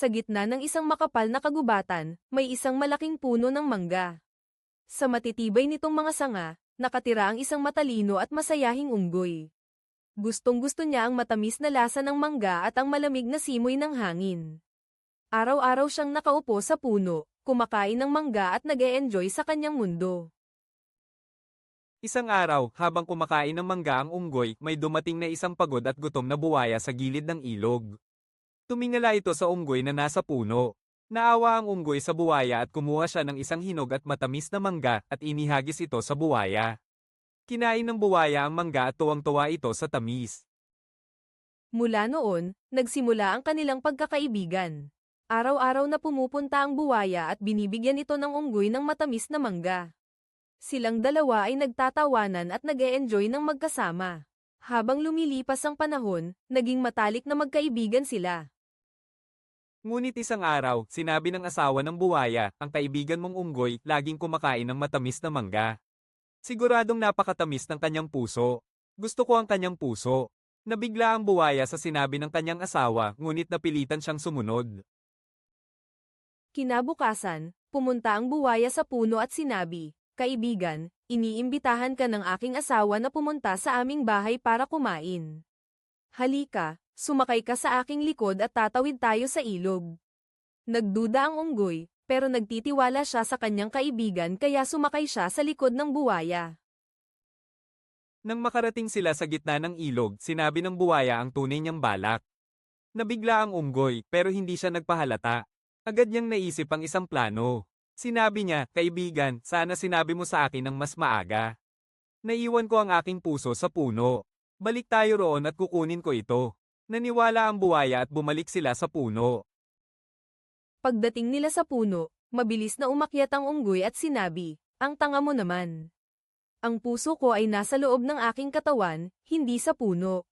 Sa gitna ng isang makapal na kagubatan, may isang malaking puno ng mangga. Sa matitibay nitong mga sanga, nakatira ang isang matalino at masayahing unggoy. Gustong-gusto niya ang matamis na lasa ng mangga at ang malamig na simoy ng hangin. Araw-araw siyang nakaupo sa puno, kumakain ng mangga at nag enjoy sa kanyang mundo. Isang araw, habang kumakain ng mangga ang unggoy, may dumating na isang pagod at gutom na buwaya sa gilid ng ilog. Tumingala ito sa unggoy na nasa puno. Naawa ang unggoy sa buwaya at kumuha siya ng isang hinog at matamis na mangga at inihagis ito sa buwaya. Kinain ng buwaya ang mangga at tuwang-tuwa ito sa tamis. Mula noon, nagsimula ang kanilang pagkakaibigan. Araw-araw na pumupunta ang buwaya at binibigyan ito ng unggoy ng matamis na mangga. Silang dalawa ay nagtatawanan at nag enjoy ng magkasama. Habang lumilipas ang panahon, naging matalik na magkaibigan sila. Ngunit isang araw, sinabi ng asawa ng buwaya, ang kaibigan mong unggoy, laging kumakain ng matamis na mangga. Siguradong napakatamis ng kanyang puso. Gusto ko ang kanyang puso. Nabigla ang buwaya sa sinabi ng kanyang asawa, ngunit napilitan siyang sumunod. Kinabukasan, pumunta ang buwaya sa puno at sinabi, Kaibigan, iniimbitahan ka ng aking asawa na pumunta sa aming bahay para kumain. Halika, sumakay ka sa aking likod at tatawid tayo sa ilog. Nagduda ang unggoy, pero nagtitiwala siya sa kanyang kaibigan kaya sumakay siya sa likod ng buwaya. Nang makarating sila sa gitna ng ilog, sinabi ng buwaya ang tunay niyang balak. Nabigla ang unggoy, pero hindi siya nagpahalata. Agad niyang naisip ang isang plano. Sinabi niya, kaibigan, sana sinabi mo sa akin ng mas maaga. Naiwan ko ang aking puso sa puno. Balik tayo roon at kukunin ko ito. Naniwala ang buwaya at bumalik sila sa puno. Pagdating nila sa puno, mabilis na umakyat ang unggoy at sinabi, Ang tanga mo naman. Ang puso ko ay nasa loob ng aking katawan, hindi sa puno.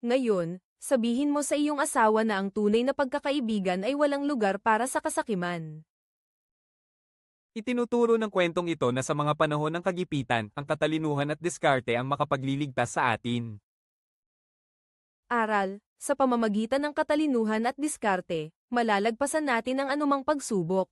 Ngayon, sabihin mo sa iyong asawa na ang tunay na pagkakaibigan ay walang lugar para sa kasakiman. Itinuturo ng kwentong ito na sa mga panahon ng kagipitan, ang katalinuhan at diskarte ang makapagliligtas sa atin. Aral, sa pamamagitan ng katalinuhan at diskarte, malalagpasan natin ang anumang pagsubok.